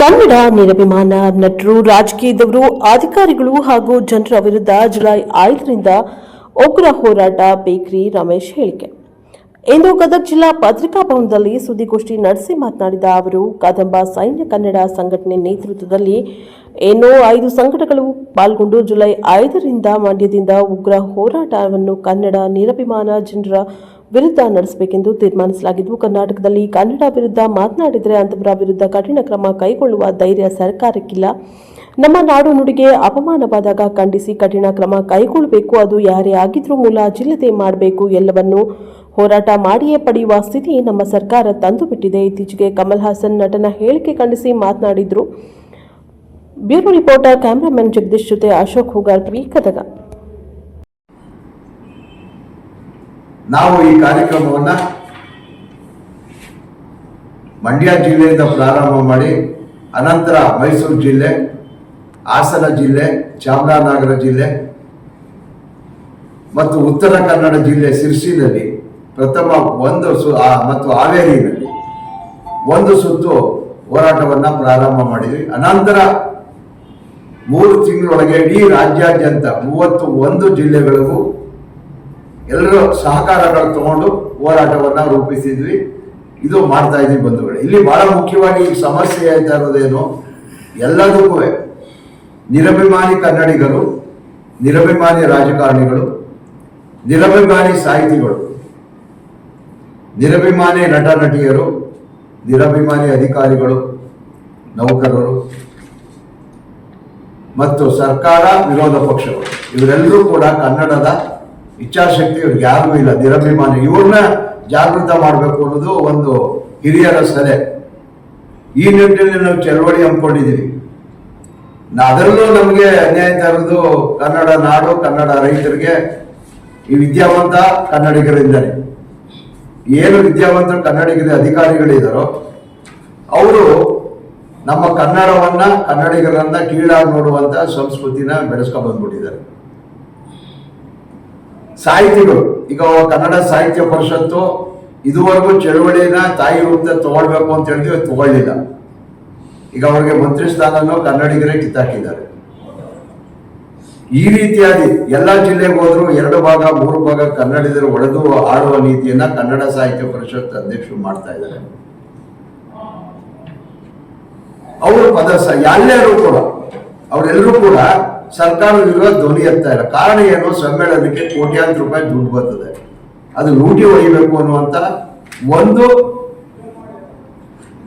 ಕನ್ನಡ ನಿರಭಿಮಾನ, ನಟರು, ರಾಜಕೀಯದವರು, ಅಧಿಕಾರಿಗಳು ಹಾಗೂ ಜನರ ವಿರುದ್ಧ ಜುಲೈ ಐದರಿಂದ ಉಗ್ರ ಹೋರಾಟ ಬೇಕ್ರಿ ರಮೇಶ್ ಹೇಳಿಕೆ. ಇಂದು ಗದಗ ಜಿಲ್ಲಾ ಪತ್ರಿಕಾ ಭವನದಲ್ಲಿ ಸುದ್ದಿಗೋಷ್ಠಿ ನಡೆಸಿ ಮಾತನಾಡಿದ ಅವರು, ಕದಂಬ ಸೈನ್ಯ ಕನ್ನಡ ಸಂಘಟನೆ ನೇತೃತ್ವದಲ್ಲಿ ಏನೋ ಐದು ಸಂಘಟನೆಗಳು ಪಾಲ್ಗೊಂಡು ಜುಲೈ ಐದರಿಂದ ಮಂಡ್ಯದಿಂದ ಉಗ್ರ ಹೋರಾಟವನ್ನು ಕನ್ನಡ ನಿರಭಿಮಾನ, ಜನರ ವಿರುದ್ಧ ನಡೆಸಬೇಕೆಂದು ತೀರ್ಮಾನಿಸಲಾಗಿದ್ದು, ಕರ್ನಾಟಕದಲ್ಲಿ ಕನ್ನಡ ವಿರುದ್ಧ ಮಾತನಾಡಿದರೆ ಅಂತವರ ವಿರುದ್ಧ ಕಠಿಣ ಕ್ರಮ ಕೈಗೊಳ್ಳುವ ಧೈರ್ಯ ಸರ್ಕಾರಕ್ಕಿಲ್ಲ. ನಮ್ಮ ನಾಡು ನುಡಿಗೆ ಅಪಮಾನವಾದಾಗ ಖಂಡಿಸಿ ಕಠಿಣ ಕ್ರಮ ಕೈಗೊಳ್ಳಬೇಕು. ಅದು ಯಾರೇ ಆಗಿದ್ರೂ ಮೂಲ ಜಿಲ್ಲದೆ ಮಾಡಬೇಕು. ಎಲ್ಲವನ್ನು ಹೋರಾಟ ಮಾಡಿಯೇ ಪಡೆಯುವ ಸ್ಥಿತಿ ನಮ್ಮ ಸರ್ಕಾರ ತಂದು ಬಿಟ್ಟಿದೆ ಇತ್ತೀಚೆಗೆ ಕಮಲ್ ಹಾಸನ್ ನಟನ ಹೇಳಿಕೆ ಖಂಡಿಸಿ ಮಾತನಾಡಿದ್ರು. ಬ್ಯೂರೋ ರಿಪೋರ್ಟರ್, ಕ್ಯಾಮರಾಮನ್ ಜಗದೀಶ್ ಜೊತೆ ಅಶೋಕ್ ಹುಗಾರ್ ವಿ ಗದಗ ನಾವು ಈ ಕಾರ್ಯಕ್ರಮವನ್ನ ಮಂಡ್ಯ ಜಿಲ್ಲೆಯಿಂದ ಪ್ರಾರಂಭ ಮಾಡಿ ಅನಂತರ ಮೈಸೂರು ಜಿಲ್ಲೆ, ಹಾಸನ ಜಿಲ್ಲೆ, ಚಾಮರಾಜನಗರ ಜಿಲ್ಲೆ ಮತ್ತು ಉತ್ತರ ಕನ್ನಡ ಜಿಲ್ಲೆ ಸಿರ್ಸಿನಲ್ಲಿ ಪ್ರಥಮ ಒಂದು ಸು ಮತ್ತು ಹಾವೇರಿನಲ್ಲಿ ಒಂದು ಸುತ್ತು ಹೋರಾಟವನ್ನು ಪ್ರಾರಂಭ ಮಾಡಿದ್ವಿ. ಅನಂತರ ಮೂರು ತಿಂಗಳೊಳಗೆ ಇಡೀ ರಾಜ್ಯಾದ್ಯಂತ ಮೂವತ್ತು ಒಂದು ಜಿಲ್ಲೆಗಳಿಗೂ ಎಲ್ಲರೂ ಸಹಕಾರಗಳು ತಗೊಂಡು ಹೋರಾಟವನ್ನ ರೂಪಿಸಿದ್ವಿ. ಇದು ಮಾಡ್ತಾ ಇದ್ವಿ ಬಂಧುಗಳು. ಇಲ್ಲಿ ಬಹಳ ಮುಖ್ಯವಾಗಿ ಈ ಸಮಸ್ಯೆ ಆಯ್ತಾ ಇರೋದೇನು? ಎಲ್ಲದಕ್ಕೂ ನಿರಭಿಮಾನಿ ಕನ್ನಡಿಗರು, ನಿರಭಿಮಾನಿ ರಾಜಕಾರಣಿಗಳು, ನಿರಭಿಮಾನಿ ಸಾಹಿತಿಗಳು, ನಿರಭಿಮಾನಿ ನಟ ನಟಿಯರು ನಿರಭಿಮಾನಿ ಅಧಿಕಾರಿಗಳು, ನೌಕರರು ಮತ್ತು ಸರ್ಕಾರ ವಿರೋಧ ಪಕ್ಷಗಳು. ಇವರೆಲ್ಲರೂ ಕೂಡ ಕನ್ನಡದ ಇಚ್ಛಾಶಕ್ತಿ ಇವ್ರಿಗೆ ಯಾರಿಗೂ ಇಲ್ಲ, ನಿರಭಿಮಾನಿ. ಇವ್ರನ್ನ ಜಾಗೃತ ಮಾಡಬೇಕು ಅನ್ನೋದು ಒಂದು ಹಿರಿಯರ ಸಲಹೆ ಈ ನಿಟ್ಟಿನಲ್ಲಿ ನಾವು ಚಳವಳಿ ಹಮ್ಮಿಕೊಂಡಿದ್ದೀವಿ. ಅದರಲ್ಲೂ ನಮಗೆ ಅನ್ಯಾಯ ತರೋದು ಕನ್ನಡ ನಾಡು, ಕನ್ನಡ ರೈತರಿಗೆ ಈ ವಿದ್ಯಾವಂತ ಕನ್ನಡಿಗರಿಂದಲೇ. ಏನು ವಿದ್ಯಾವಂತ ಕನ್ನಡಿಗರ ಅಧಿಕಾರಿಗಳಿದಾರೋ, ಅವರು ನಮ್ಮ ಕನ್ನಡವನ್ನ, ಕನ್ನಡಿಗರನ್ನ ಕೀಳಾಗಿ ನೋಡುವಂತ ಸಂಸ್ಕೃತಿನ ಬೆಳೆಸ್ಕೊಂಡ್ ಬಂದ್ಬಿಟ್ಟಿದ್ದಾರೆ. ಸಾಹಿತಿಗಳು, ಈಗ ಕನ್ನಡ ಸಾಹಿತ್ಯ ಪರಿಷತ್ತು ಇದುವರೆಗೂ ಚಳುವಳಿನ ತಾಯಿ ರೂಪದ ತಗೊಳ್ಬೇಕು ಅಂತ ಹೇಳಿದ್ವಿ ತಗೊಳ್ಳಿಲ್ಲ. ಈಗ ಅವ್ರಿಗೆ ಮಂತ್ರಿ ಸ್ಥಾನನೂ ಕನ್ನಡಿಗರೇ ಕಿತ್ತಾಕಿದ್ದಾರೆ. ಈ ರೀತಿಯಾಗಿ ಎಲ್ಲ ಜಿಲ್ಲೆಗೆ ಹೋದ್ರು ಎರಡು ಭಾಗ, ಮೂರು ಭಾಗ ಕನ್ನಡಿಗರು ಒಡೆದು ಆಡುವ ನೀತಿಯನ್ನ ಕನ್ನಡ ಸಾಹಿತ್ಯ ಪರಿಷತ್ ಅಧ್ಯಕ್ಷರು ಮಾಡ್ತಾ ಇದ್ದಾರೆ. ಅವರು ಪದ ಎಲ್ಲರೂ ಕೂಡ, ಅವರೆಲ್ಲರೂ ಕೂಡ ಸರ್ಕಾರದ ವಿರೋಧ ಧ್ವನಿ ಎತ್ತಾ ಇಲ್ಲ. ಕಾರಣ ಏನು? ಸಮ್ಮೇಳನಕ್ಕೆ ಕೋಟ್ಯಾಂತರ ರೂಪಾಯಿ ದುಡ್ಡು ಬರ್ತದೆ. ಅದು ಲೂಟಿ ಒಯ್ಯಬೇಕು ಅನ್ನುವಂತ ಒಂದು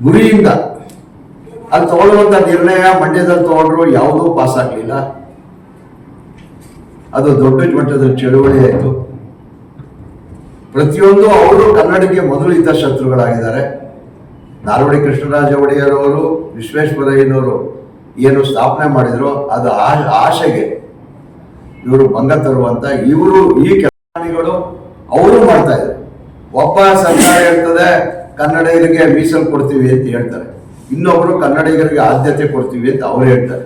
ಗುರಿಯಿಂದ ಅಲ್ಲಿ ತಗೊಳ್ಳುವಂತ ನಿರ್ಣಯ ಮಂಡ್ಯದಲ್ಲಿ ತಗೊಂಡ್ರು ಯಾವುದೂ ಪಾಸ್ ಆಗ್ಲಿಲ್ಲ. ಅದು ದೊಡ್ಡ ಮಟ್ಟದ ಚಳುವಳಿ ಆಯಿತು. ಪ್ರತಿಯೊಂದು ಅವರು ಕನ್ನಡಕ್ಕೆ ಮೊದಲು ಇದ್ದ ಶತ್ರುಗಳಾಗಿದ್ದಾರೆ. ನಾಲ್ವಡಿ ಕೃಷ್ಣರಾಜ ಒಡೆಯರವರು, ವಿಶ್ವೇಶ್ವರಯ್ಯನವರು ಏನು ಸ್ಥಾಪನೆ ಮಾಡಿದ್ರು ಅದು ಆಶೆಗೆ ಇವರು ಭಂಗ ತರುವಂತ ಇವರು ಈ ಕೆಲಸಗಳು ಅವರು ಮಾಡ್ತಾ ಇದ್ರು ಒಬ್ಬ ಸರ್ಕಾರ ಹೇಳ್ತದೆ, ಕನ್ನಡಿಗರಿಗೆ ಮೀಸಲು ಕೊಡ್ತೀವಿ ಅಂತ ಹೇಳ್ತಾರೆ. ಇನ್ನೊಬ್ರು ಕನ್ನಡಿಗರಿಗೆ ಆದ್ಯತೆ ಕೊಡ್ತೀವಿ ಅಂತ ಅವ್ರು ಹೇಳ್ತಾರೆ.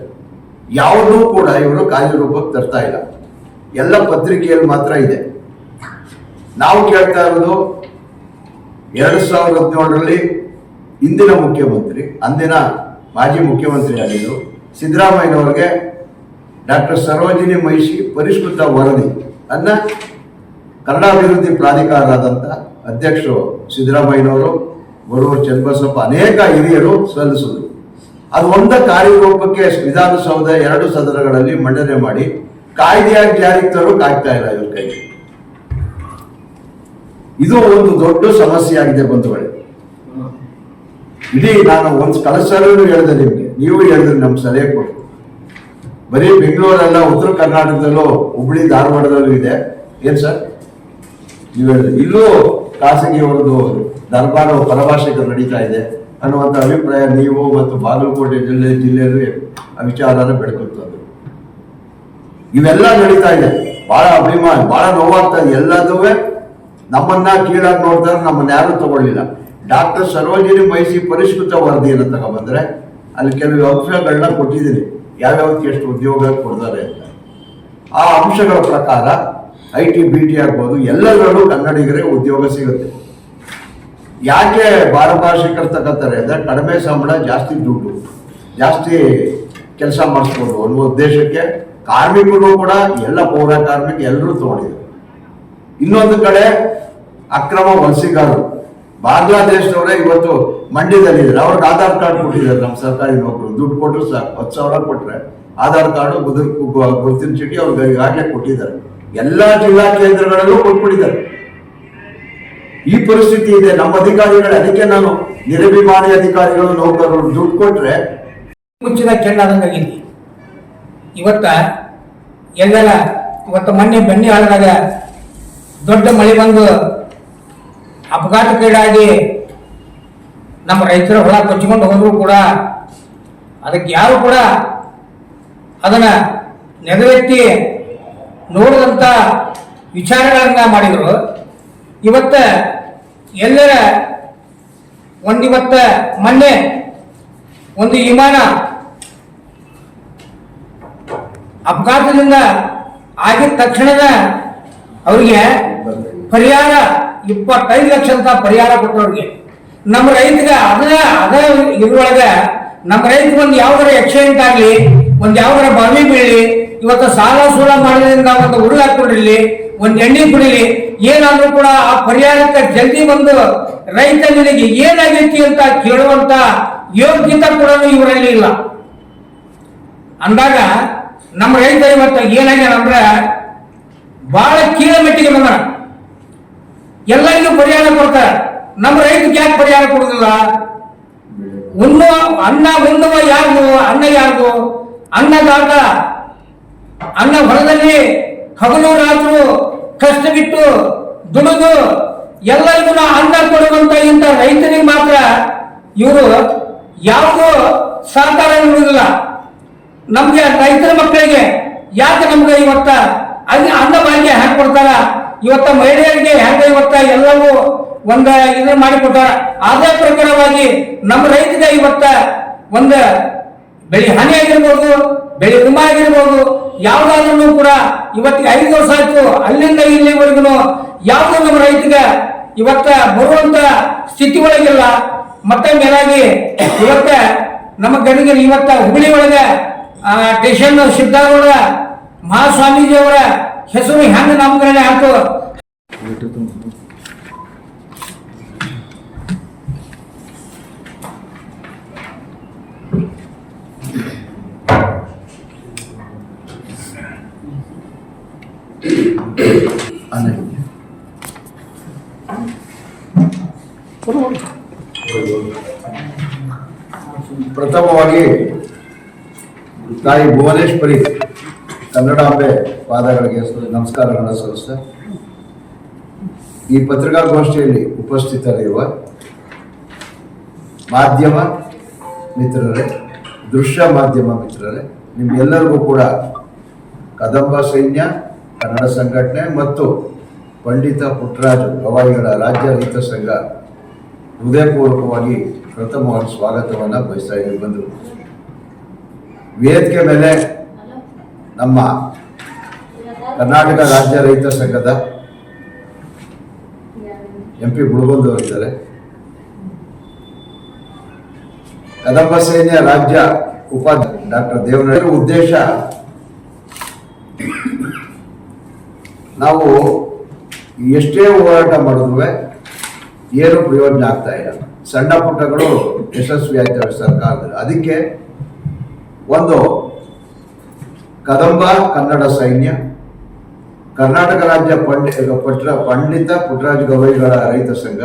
ಯಾವುದೂ ಕೂಡ ಇವರು ರೂಪಕ್ಕೆ ತರ್ತಾ ಇಲ್ಲ. ಎಲ್ಲ ಪತ್ರಿಕೆಯಲ್ಲಿ ಮಾತ್ರ ಇದೆ. ನಾವು ಕೇಳ್ತಾ ಇರೋದು, ಎರಡು ಸಾವಿರದ ಹದಿನೇಳರಲ್ಲಿ ಇಂದಿನ ಮುಖ್ಯಮಂತ್ರಿ, ಅಂದಿನ ಮಾಜಿ ಮುಖ್ಯಮಂತ್ರಿ ಆಗಿದ್ದು ಸಿದ್ದರಾಮಯ್ಯನವರಿಗೆ ಡಾಕ್ಟರ್ ಸರೋಜಿನಿ ಮಹಿಷಿ ಪರಿಷ್ಕೃತ ವರದಿ. ಅನ್ನ ಕನ್ನಡಾಭಿವೃದ್ಧಿ ಅಭಿವೃದ್ಧಿ ಪ್ರಾಧಿಕಾರದಂತ ಅಧ್ಯಕ್ಷರು ಸಿದ್ದರಾಮಯ್ಯನವರು ಬರುವ ಚನ್ನಬಸಪ್ಪ ಅನೇಕ ಹಿರಿಯರು ಸಲ್ಲಿಸಿದರು. ಅದು ಒಂದ ಕಾರ್ಯರೂಪಕ್ಕೆ ವಿಧಾನಸೌಧ ಎರಡು ಸದನಗಳಲ್ಲಿ ಮಂಡನೆ ಮಾಡಿ ಕಾಯ್ದೆಯಾಗಿ ಜಾರಿಗೆ ತರೋಕೆ ಆಗ್ತಾ ಇಲ್ಲ ಇವ್ರ ಕೈಗೆ. ಇದು ಒಂದು ದೊಡ್ಡ ಸಮಸ್ಯೆ ಆಗಿದೆ ಬಂಧುಗಳೇ. ಇಡೀ ನಾನು ಒಂದು ಸಲ ಹೇಳಿದೆ ನಿಮಗೆ. ನೀವು ಹೇಳಿದ್ರೆ ನಮ್ಮ ಸಲಹೆ ಕೊಟ್ಟು. ಬರೀ ಬೆಂಗಳೂರಲ್ಲ, ಉತ್ತರ ಕರ್ನಾಟಕದಲ್ಲೂ ಹುಬ್ಳಿ, ಧಾರವಾಡದಲ್ಲೂ ಇದೆ. ಏನು ಸರ್? ನೀವು ಹೇಳಿದ್ರಿ ಇಲ್ಲೂ ಖಾಸಗಿಯವರದ್ದು ದರ್ಬಾರು ಪರಭಾಷೆಗಳು ನಡೀತಾ ಇದೆ ಅನ್ನುವಂಥ ಅಭಿಪ್ರಾಯ ನೀವು ಮತ್ತು ಬಾಗಲಕೋಟೆ ಜಿಲ್ಲೆ ಜಿಲ್ಲೆಯಲ್ಲಿ ವಿಚಾರನ ಬೆಳಕುತ್ತದೆ ಇವೆಲ್ಲ ನಡೀತಾ ಇದೆ. ಬಹಳ ಅಭಿಮಾನ, ಬಹಳ ನೋವಾಗ್ತಾ ಎಲ್ಲದೂ ನಮ್ಮನ್ನ ಕೀಳಾಗಿ ನೋಡ್ತಾರೆ, ನಮ್ಮನ್ನ ಯಾರು ತಗೊಳ್ಳಿಲ್ಲ. ಡಾಕ್ಟರ್ ಸರೋಜಿನಿ ಮೈಸಿ ಪರಿಷ್ಕೃತ ವರದಿಯನ್ನು ತಗೊಂಡ್ಬಂದ್ರೆ ಅಲ್ಲಿ ಕೆಲವು ಅಂಶಗಳನ್ನ ಕೊಟ್ಟಿದ್ದೀನಿ. ಯಾವ್ಯಾವಕ್ಕೆ ಎಷ್ಟು ಉದ್ಯೋಗ ಕೊಡ್ತಾರೆ ಅಂತ. ಆ ಅಂಶಗಳ ಪ್ರಕಾರ ಐ ಟಿ ಬಿ ಟಿ ಆಗ್ಬೋದು, ಎಲ್ಲದರಲ್ಲೂ ಕನ್ನಡಿಗರೇ ಉದ್ಯೋಗ ಸಿಗುತ್ತೆ. ಯಾಕೆ ಬಾಲ ಭಾಷಿಕರು ತಗೋತಾರೆ ಅಂದರೆ ಕಡಿಮೆ ಸಂಬಳ, ಜಾಸ್ತಿ ದುಡ್ಡು, ಜಾಸ್ತಿ ಕೆಲಸ ಮಾಡಿಸ್ಬೋದು ಅನ್ನೋ ಉದ್ದೇಶಕ್ಕೆ ಕಾರ್ಮಿಕರು ಕೂಡ, ಎಲ್ಲ ಪೌರ ಕಾರ್ಮಿಕ ಎಲ್ಲರೂ ತಗೊಂಡಿದ್ದಾರೆ. ಇನ್ನೊಂದು ಕಡೆ ಅಕ್ರಮ ವಲಸಿಗಾರರು ಬಾಂಗ್ಲಾದೇಶದವರೇ ಇವತ್ತು ಮಂಡ್ಯದಲ್ಲಿದ್ದಾರೆ. ಅವ್ರಿಗೆ ಆಧಾರ್ ಕಾರ್ಡ್ ಕೊಟ್ಟಿದ್ದಾರೆ ನಮ್ಮ ಸರ್ಕಾರಿ ನೌಕರು ದುಡ್ಡು ಕೊಟ್ಟರು ಸಾಕು. ಹತ್ತು ಸಾವಿರ ಕೊಟ್ಟರೆ ಆಧಾರ್ ಕಾರ್ಡು ಬದುಕು ಗುರುತಿನ ಚೀಟಿ ಅವ್ರಿಗೆ ಈಗಾಗಲೇ ಕೊಟ್ಟಿದ್ದಾರೆ. ಎಲ್ಲ ಜಿಲ್ಲಾ ಕೇಂದ್ರಗಳಲ್ಲೂ ಕೊಟ್ಬಿಟ್ಟಿದ್ದಾರೆ. ಈ ಪರಿಸ್ಥಿತಿ ಇದೆ. ನಮ್ಮ ಅಧಿಕಾರಿಗಳು, ಅದಕ್ಕೆ ನಾನು ನಿರಭಿಮಾನಿ ಅಧಿಕಾರಿಗಳು, ನೌಕರರು ದುಡ್ಡು ಕೊಟ್ಟರೆ ಮುಂಚಿನ ಕೆಂಡಾದಂಗಾಗಿದ್ವಿ ಇವತ್ತ ಎಲ್ಲೆಲ್ಲ, ಇವತ್ತು ಮೊನ್ನೆ ಬನ್ನಿ ಹಾಳದಾಗ ದೊಡ್ಡ ಮಳೆ ಬಂದು ಅಪಘಾತಕ್ಕೀಡಾಗಿ ನಮ್ಮ ರೈತರ ಹೊಲ ಕೊಚ್ಚಿಕೊಂಡು ಹೋದರೂ ಕೂಡ ಅದಕ್ಕೆ ಯಾರು ಕೂಡ ಅದನ್ನು ನೆರವೇರ್ತಿ ನೋಡಿದಂಥ ವಿಚಾರಗಳನ್ನು ಮಾಡಿದರು. ಇವತ್ತು ಎಲ್ಲರ ಒಂದಿವತ್ತ ಮೊನ್ನೆ ಒಂದು ವಿಮಾನ ಅಪಘಾತದಿಂದ ಆಗಿದ ತಕ್ಷಣದ ಅವರಿಗೆ ಪರಿಹಾರ ಇಪ್ಪತ್ತೈದು ಲಕ್ಷ ಅಂತ ಪರಿಹಾರ ಕೊಟ್ಟವ್ರಿಗೆ. ನಮ್ಮ ರೈತಗೆ ಅದ ಅದ ಇದ್ರೊಳಗ ನಮ್ಮ ರೈತ ಒಂದು ಯಾವ್ದಾರ ಎಕ್ಸಿಡೆಂಟ್ ಆಗಲಿ, ಒಂದು ಯಾವ್ದಾರ ಬಾವಿ ಬೀಳಲಿ, ಇವತ್ತು ಸಾಲ ಸೂಲ ಮಾಡೋದ್ರಿಂದ ಒಂದು ಹುಡುಗ ಹಾಕೊಂಡಿರ್ಲಿ ಒಂದು ಎಣ್ಣೆ ಕುಡಿಲಿ, ಏನಾದ್ರೂ ಕೂಡ ಆ ಪರಿಹಾರಕ್ಕೆ ಜಲ್ದಿ ಬಂದು ರೈತ ನಿನಗೆ ಏನಾಗೈತಿ ಅಂತ ಕೇಳುವಂತ ಯೋಗ್ಯತೆ ಕೂಡ ಇವರಲ್ಲಿ ಇಲ್ಲ. ಅಂದಾಗ ನಮ್ಮ ರೈತ ಇವತ್ತು ಏನಾಗ್ಯಾನಂದ್ರೆ ಬಹಳ ಕೀಳ ಮೆಟ್ಟಿಗೆ ಬಂದ ಎಲ್ಲರಿಗೂ ಪರಿಹಾರ ಕೊಡ್ತಾರೆ. ನಮ್ಮ ರೈತಕ್ಕೆ ಯಾಕೆ ಪರಿಹಾರ ಕೊಡುದಿಲ್ಲ? ಉಣ್ಣು ಅನ್ನ ಉಣ್ಣುವ ಯಾರು ಅನ್ನ ಯಾರು ಅನ್ನದಾತ ಅನ್ನ ಹೊಲದಲ್ಲಿ ಹಗಲು ರಾತ್ರು ಕಷ್ಟ ಬಿಟ್ಟು ದುಡಿದು ಎಲ್ಲರಿಗೂ ಅನ್ನ ಕೊಡುವಂತ ಇಂಥ ರೈತನಿಗೆ ಮಾತ್ರ ಇವರು ಯಾವುದೂ ಸಹಕಾರ ನೀಡುವುದಿಲ್ಲ. ನಮ್ಗೆ ರೈತರ ಮಕ್ಕಳಿಗೆ ಯಾಕೆ ನಮ್ಗೆ ಇವತ್ತ ಅನ್ನ ಅನ್ನ ಭಾಗ್ಯ ಹೆಂಗ್ ಕೊಡ್ತಾರ? ಇವತ್ತ ಮಹಿಳೆಯರಿಗೆ ಹೆಂಗ ಇವತ್ತ ಎಲ್ಲವೂ ಒಂದ ಇದನ್ನ ಮಾಡಿಕೊಟ್ಟಾರ ಅದೇ ಪ್ರಕಾರವಾಗಿ ನಮ್ಮ ರೈತರಿಗೆ ಇವತ್ತ ಒಂದ ಬೆಳೆ ಹಾನಿ ಆಗಿರ್ಬೋದು, ಬೆಳೆ ವಿಮಾ ಆಗಿರ್ಬೋದು ಯಾವ್ದಾದ್ರೂ ಕೂಡ ಇವತ್ತಿಗೆ ಐದು ವರ್ಷ ಆಯ್ತು, ಅಲ್ಲಿಂದ ಇಲ್ಲಿವರೆಗೂ ಯಾವ್ದು ನಮ್ಮ ರೈತಗ ಇವತ್ತ ಬರುವಂತ ಸ್ಥಿತಿ ಒಳಗಿಲ್ಲ ಮತ್ತೆ ಮೇಲಾಗಿ ಇವತ್ತ ನಮ್ಮ ಗಡಿಗೆ ಇವತ್ತ ಹುಬ್ಳಿ ಒಳಗೆ ಸ್ಟೇಷನ್ ಸಿದ್ಧಾರೂಢ ಮಹಾಸ್ವಾಮೀಜಿ ಅವರ ಹೆಸರು ಹೆಂಗ ನಾಮಕರಣ ಆಯ್ತು ಅನ್ನಿ. ಪ್ರಥಮವಾಗಿ ತಾಯಿ ಭುವನೇಶ್ವರಿ ಕನ್ನಡಾಂಬೆ ಪಾದಗಳಿಗೆ ನಮಸ್ಕಾರಗಳನ್ನು ಸಲ್ಲಿಸ್ತಾ ಈ ಪತ್ರಿಕಾಗೋಷ್ಠಿಯಲ್ಲಿ ಉಪಸ್ಥಿತರಿರುವ ಮಾಧ್ಯಮ ಮಿತ್ರರೇ, ದೃಶ್ಯ ಮಾಧ್ಯಮ ಮಿತ್ರರೇ ನಿಮ್ಗೆಲ್ಲರಿಗೂ ಕೂಡ ಕದಂಬ ಸೈನ್ಯ, ಕನ್ನಡ ಸಂಘಟನೆ ಮತ್ತು ಪಂಡಿತ ಪುಟ್ಟರಾಜು ಗವಾಯಿಗಳ ರಾಜ್ಯ ರೈತ ಸಂಘ ಹೃದಯಪೂರ್ವಕವಾಗಿ ಪ್ರಥಮವಾಗಿ ಸ್ವಾಗತವನ್ನು ಬಯಸ್ತಾ ಇದ್ದೀವಿ ಬಂದರು ವೇದಿಕೆ ಮೇಲೆ ನಮ್ಮ ಕರ್ನಾಟಕ ರಾಜ್ಯ ರೈತ ಸಂಘದ ಎಂ ಪಿ ಅವರಿದ್ದಾರೆ. ಕದಂಬ ಸೇನೆಯ ರಾಜ್ಯ ಉಪಾಧ್ಯಕ್ಷ ಡಾಕ್ಟರ್ ದೇವನಹಳ್ಳಿ ಉದ್ದೇಶ, ನಾವು ಎಷ್ಟೇ ಹೋರಾಟ ಮಾಡಿದ್ರು ಏನು ಪ್ರಯೋಜನ ಆಗ್ತಾ ಇಲ್ಲ. ಸಣ್ಣ ಪುಟ್ಟಗಳು ಯಶಸ್ವಿ ಆಗ್ತವೆ ಸರ್ಕಾರದಲ್ಲಿ. ಅದಕ್ಕೆ ಒಂದು ಕದಂಬ ಕನ್ನಡ ಸೈನ್ಯ. ಕರ್ನಾಟಕ ರಾಜ್ಯ ಪಂಡಿ ಪಟ್ರ ಪಂಡಿತ ಪುಟ್ಟರಾಜ ಗವಾಯಿಗಳ ರೈತ ಸಂಘ.